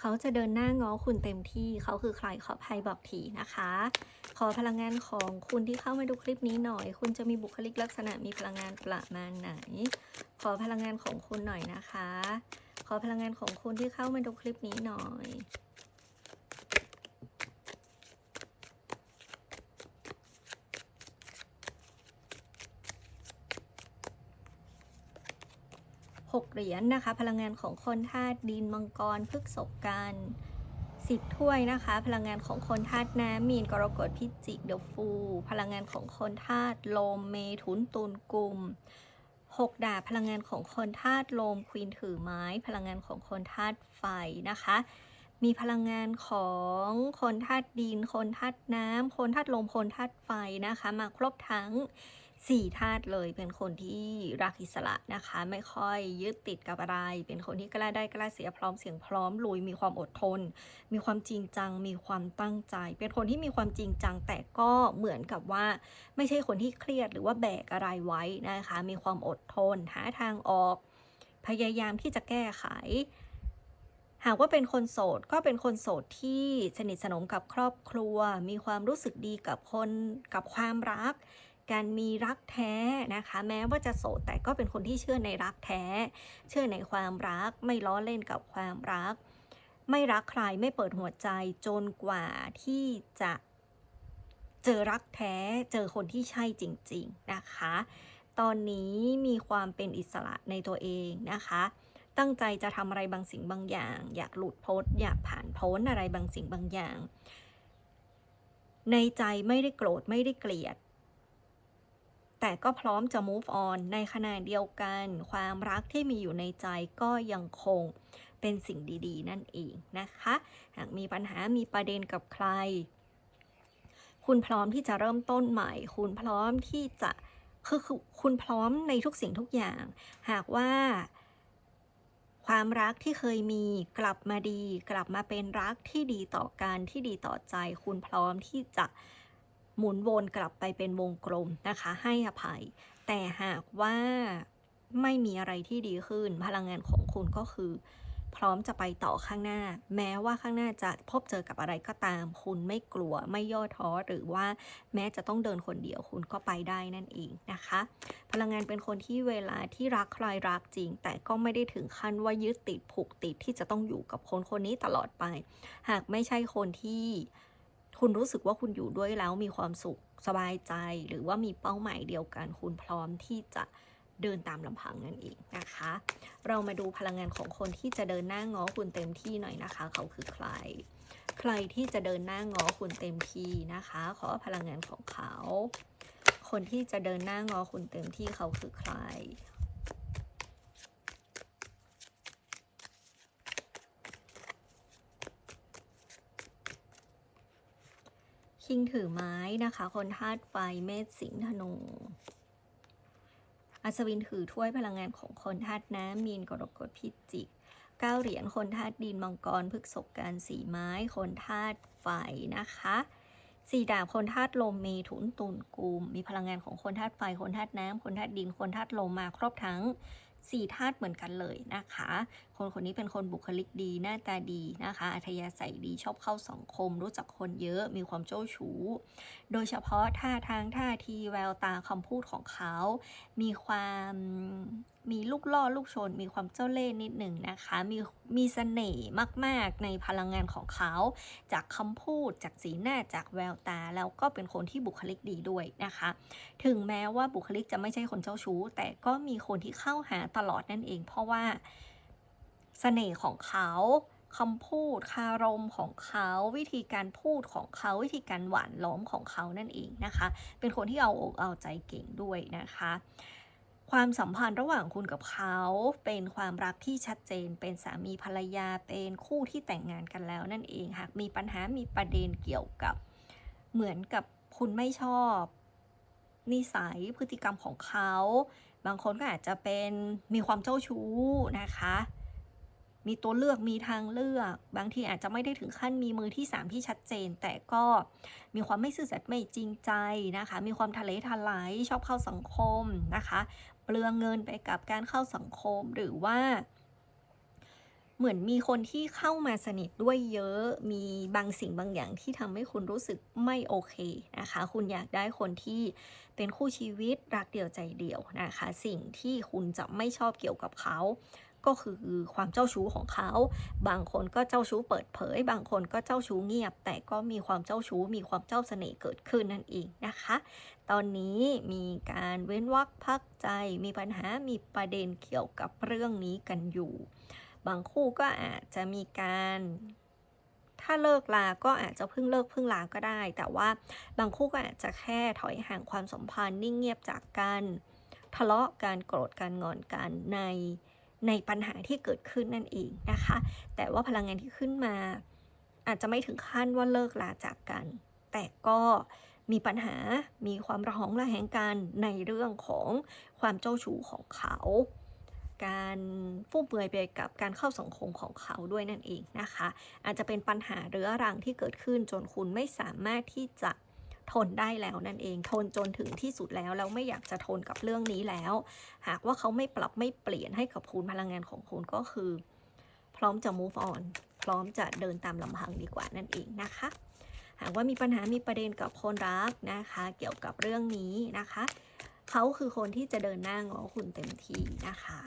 เขาจะเดินหน้าง้อคุณเต็มที่เขาคือใครขอภัยบอกทีนะคะ ขอพลังงานของคุณที่เข้ามาดูคลิปนี้หน่อย คุณจะมีบุคลิกลักษณะมีพลังงานประมาณไหน ขอพลังงานของคุณหน่อยนะคะ ขอพลังงานของคุณที่เข้ามาดูคลิปนี้หน่อย เหรียญนะคะ พลังงานของคนธาตุดินมังกรพฤกษกันสิบถ้วยนะคะ พลังงานของคนธาตุน้ำมีนกรกฎพิจิกเดอะฟูพลังงานของคนธาตุลมเมถุนตุลกุมหกดาบพลังงานของคนธาตุลมควีนถือไม้ พลังงานของคนธาตุไฟนะคะ มีพลังงานของคนธาตุดิน คนธาตุน้ำคนธาตุลมคนธาตุไฟนะคะ มาครบทั้ง สี่ธาตุเลยเป็นคนที่รักอิสระนะคะ ไม่ค่อยยึดติดกับอะไร เป็นคนที่กล้าได้กล้าเสียพร้อมเสียงพร้อมลุยมีความอดทน มีความจริงจัง มีความตั้งใจ เป็นคนที่มีความจริงจัง แต่ก็เหมือนกับว่า ไม่ใช่คนที่เครียดหรือว่าแบกอะไรไว้นะคะ มีความอดทนหาทางออก พยายามที่จะแก้ไขหากว่าเป็นคนโสดก็เป็นคนโสดที่สนิทสนมกับครอบครัว มีความรู้สึกดีกับคนกับความรัก การมีรักแท้นะคะ แม้ว่าจะโสดแต่ก็เป็นคนที่เชื่อในรักแท้ เชื่อในความรัก ไม่ล้อเล่นกับความรัก ไม่รักใครไม่เปิดหัวใจจนกว่าที่จะเจอรักแท้เจอคนที่ใช่จริง ๆนะคะ ตอนนี้มีความเป็นอิสระในตัวเองนะคะ ตั้งใจจะทำอะไรบางสิ่งบางอย่าง อยากหลุดพ้นอยากผ่านพ้นอะไรบางสิ่งบางอย่าง ในใจไม่ได้โกรธไม่ได้เกลียด แต่ก็พร้อมจะ move on ในขณะเดียวกัน ความรักที่มีอยู่ในใจก็ยังคงเป็นสิ่งดี ๆ นั่นเองนะคะ หากมีปัญหามีประเด็นกับใคร คุณพร้อมที่จะเริ่มต้นใหม่ คุณพร้อมที่จะคือคือคุณพร้อมในทุกสิ่งทุกอย่าง หากว่า ความรักที่เคยมีกลับมาดี กลับมาเป็นรักที่ดีต่อกันที่ดีต่อใจ คุณพร้อมที่จะ หมุนวนกลับไปเป็นวงกลมนะคะ ให้อภัย แต่หากว่าไม่มีอะไรที่ดีขึ้น พลังงานของคุณก็คือ พร้อมจะไปต่อข้างหน้า แม้ว่าข้างหน้าจะพบเจอกับอะไรก็ตาม คุณไม่กลัวไม่ย่อท้อหรือว่าแม้จะต้องเดินคนเดียวคุณก็ไปได้นั่นเองนะคะ พลังงานเป็นคนที่เวลาที่รักใครรักจริง แต่ก็ไม่ได้ถึงขั้นว่ายึดติดผูกติดที่จะต้องอยู่กับคนคนนี้ตลอดไป หากไม่ใช่คนที่ คุณรู้สึกว่าคุณอยู่ด้วยแล้วมีความสุขสบายใจ หรือว่ามีเป้าหมายเดียวกัน คุณพร้อมที่จะเดินตามลำพังนั่นเองนะคะ เรามาดูพลังงานของคนที่จะเดินหน้าง้อคุณเต็มที่หน่อยนะคะ เขาคือใคร ใครที่จะเดินหน้าง้อคุณเต็มที่นะคะ ขอพลังงานของเขา คนที่จะเดินหน้าง้อคุณเต็มที่เขาคือใคร คิงถือไม้นะคะ คนธาตุไฟเมษสิงห์ธนู อัศวินถือถ้วยพลังงานของคนธาตุน้ำมีนกรกฎพิจิกเก้าเหรียญคนธาตุดินมังกรพฤกษบการสีไม้คนธาตุไฟนะคะสี่ดาบคนธาตุลมเมถุนตุลกุมมีพลังงานของคนธาตุไฟคนธาตุน้ำคนธาตุดินคนธาตุลมมาครบทั้งสี่ธาตุเหมือนกันเลยนะคะ คนคนนี้เป็นคนบุคลิกดีหน้าตาดีนะคะ อัธยาศัยดีชอบเข้าสังคม รู้จักคนเยอะมีความเจ้าชู้ โดยเฉพาะท่าทางท่าทีแววตาคำพูดของเขา มีความมีลูกล่อลูกชน มีความเจ้าเล่ห์นิดหนึ่งนะคะ มีมีเสน่ห์มากๆในพลังงานของเขา จากคำพูดจากสีหน้าจากแววตา แล้วก็เป็นคนที่บุคลิกดีด้วยนะคะ ถึงแม้ว่าบุคลิกจะไม่ใช่คนเจ้าชู้ แต่ก็มีคนที่เข้าหาตลอดนั่นเอง เพราะว่า สน่ห์ของเขาคำพูดคารมของเขา วิธีการพูดของเขา วิธีการหวานล้อมของเขานั่นเองนะคะ เป็นคนที่เอาอกเอาใจเก่งด้วยนะคะ ความสัมพันธ์ระหว่างคุณกับเขา เป็นความรักที่ชัดเจน เป็นสามีภรรยาเป็นคู่ที่แต่งงานกันแล้วนั่นเองหากมีปัญหามีประเด็นเกี่ยวกับ เหมือนกับคุณไม่ชอบ นิสัยพฤติกรรมของเขา บางคนก็อาจจะเป็นมีความเจ้าชู้นะคะ มีตัวเลือกมีทางเลือก บางทีอาจจะไม่ได้ถึงขั้นมีมือที่สามที่ชัดเจน แต่ก็มีความไม่ซื่อสัตย์ไม่จริงใจนะคะ มีความทะเลทลายชอบเข้าสังคมนะคะเปลืองเงินไปกับการเข้าสังคมหรือว่า เหมือนมีคนที่เข้ามาสนิทด้วยเยอะ มีบางสิ่งบางอย่างที่ทำให้คุณรู้สึกไม่โอเคนะคะ คุณอยากได้คนที่เป็นคู่ชีวิตรักเดียวใจเดียวนะคะ สิ่งที่คุณจะไม่ชอบเกี่ยวกับเขา ก็คือความเจ้าชู้ของเขา บางคนก็เจ้าชู้เปิดเผย บางคนก็เจ้าชู้เงียบ แต่ก็มีความเจ้าชู้มีความเจ้าเสน่ห์เกิดขึ้นนั่นเองนะคะ ตอนนี้มีการเว้นวรรคพักใจ มีปัญหา มีประเด็นเกี่ยวกับเรื่องนี้กันอยู่ บางคู่ก็อาจจะมีการถ้าเลิกลา ก็อาจจะเพิ่งเลิกเพิ่งลาก็ได้ แต่ว่าบางคู่ก็อาจจะแค่ถอยห่างความสัมพันธ์นิ่งเงียบจากกัน ทะเลาะกันโกรธกันงอนกันใน ในปัญหาที่เกิดขึ้นนั่นเองนะคะ แต่ว่าพลังงานที่ขึ้นมา อาจจะไม่ถึงขั้นว่าเลิกลาจากกัน แต่ก็มีปัญหา มีความระหองระแหงกันในเรื่องของความเจ้าชู้ของเขา การฟุ่มเฟือยไปกับการเข้าสังคมของเขาด้วยนั่นเองนะคะ อาจจะเป็นปัญหาเรื้อรังที่เกิดขึ้นจนคุณไม่สามารถที่จะ ทนได้แล้วนั่นเองทนจนถึงที่สุดแล้วแล้วไม่อยากจะทนกับเรื่องนี้แล้ว หากว่าเขาไม่ปรับไม่เปลี่ยนให้กับคุณพลังงานของคุณก็คือ พร้อมจะ move on พร้อมจะเดินตามลำพังดีกว่านั่นเองนะคะ หากว่ามีปัญหามีประเด็นกับคนรักนะคะ เกี่ยวกับเรื่องนี้นะคะ เขาคือคนที่จะเดินหน้าง้อคุณเต็มที่นะคะ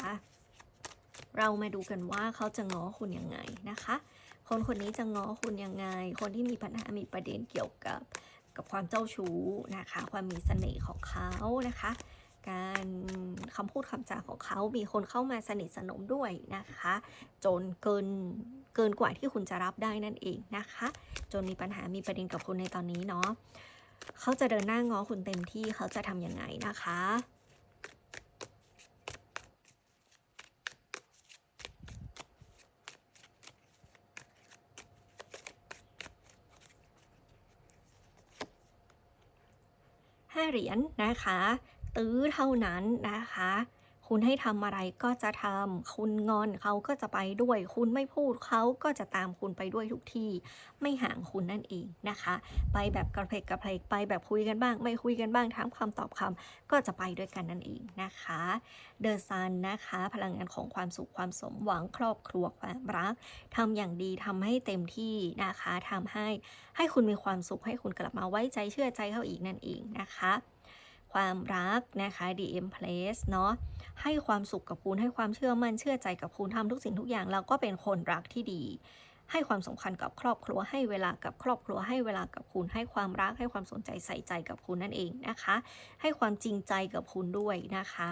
เรามาดูกันว่าเขาจะง้อคุณยังไงนะคะ คนคนนี้จะง้อคุณยังไง คนที่มีปัญหามีประเด็นเกี่ยวกับ กับความเจ้าชู้นะคะ ความมีเสน่ห์ของเขานะคะ การคำพูดคำจาของเขา มีคนเข้ามาสนิทสนมด้วยนะคะ จนเกินเกินกว่าที่คุณจะรับได้นั่นเองนะคะ จนมีปัญหามีประเด็นกับคุณในตอนนี้เนาะเขาจะเดินหน้าง้อคุณเต็มที่เขาจะทำยังไงนะคะ 5 เหรียญนะคะ ตื้อเท่านั้นนะคะ คุณให้ทำอะไรก็จะทำคุณงอนเขาก็จะไปด้วย คุณไม่พูดเขาก็จะตามคุณไปด้วยทุกที่ ไม่ห่างคุณนั่นเองนะคะ ไปแบบกระเพกกระเพกไปแบบคุยกันบ้าง ไม่คุยกันบ้างถามคำตอบคำก็จะไปด้วยกันนั่นเองนะคะเดอะซันนะคะ พลังงานของความสุขความสมหวังครอบครัวความรักทำอย่างดีทำให้เต็มที่นะคะทำให้ให้คุณมีความสุขให้คุณกลับมาไว้ใจเชื่อใจเขาอีกนั่นเองนะคะ ความรักนะคะ DM Place เนาะให้ความสุขกับคุณให้ความเชื่อมั่นเชื่อใจกับคุณทำทุกสิ่งทุกอย่างแล้วก็เป็นคนรักที่ดี ให้ความสำคัญกับครอบครัวให้เวลากับครอบครัวให้เวลากับคุณ ให้ความรักให้ความสนใจใส่ใจกับคุณนั่นเองนะคะ ให้ความจริงใจกับคุณด้วยนะคะ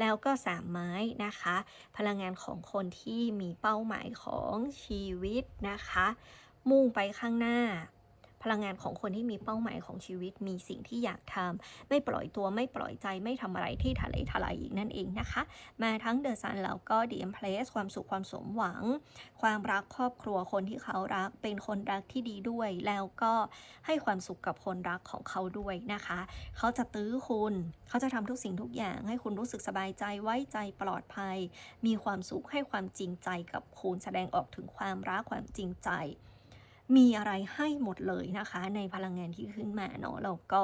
แล้วก็สามไม้นะคะ พลังงานของคนที่มีเป้าหมายของชีวิตนะคะ มุ่งไปข้างหน้า พลังงานของคนที่มีเป้าหมายของชีวิต มีสิ่งที่อยากทำไม่ปล่อยตัวไม่ปล่อยใจไม่ทำอะไรที่ทะเลทลายอีกนั่นเองนะคะ มาทั้งเดอะซันแล้วก็ดีเอ็มเพลสความสุขความสมหวัง ความรักครอบครัวคนที่เขารัก เป็นคนรักที่ดีด้วย แล้วก็ให้ความสุขกับคนรักของเขาด้วยนะคะ เขาจะตื้อคุณ เขาจะทำทุกสิ่งทุกอย่าง ให้คุณรู้สึกสบายใจไว้ใจปลอดภัย มีความสุขให้ความจริงใจกับคุณแสดงออกถึงความรักความจริงใจ มีอะไรให้หมดเลยนะคะ ในพลังงานที่ขึ้นมาเนาะแล้วก็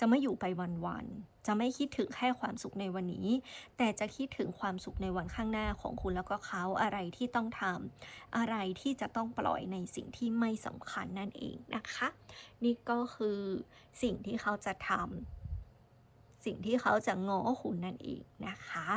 จะไม่อยู่ไปวันๆจะไม่คิดถึงแค่ความสุขในวันนี้ แต่จะคิดถึงความสุขในวันข้างหน้าของคุณแล้วก็เขาอะไรที่ต้องทำอะไรที่จะต้องปล่อยในสิ่งที่ไม่สำคัญนั่นเองนะคะ นี่ก็คือสิ่งที่เขาจะทำสิ่งที่เขาจะง้อคุณนั่นเองนะคะ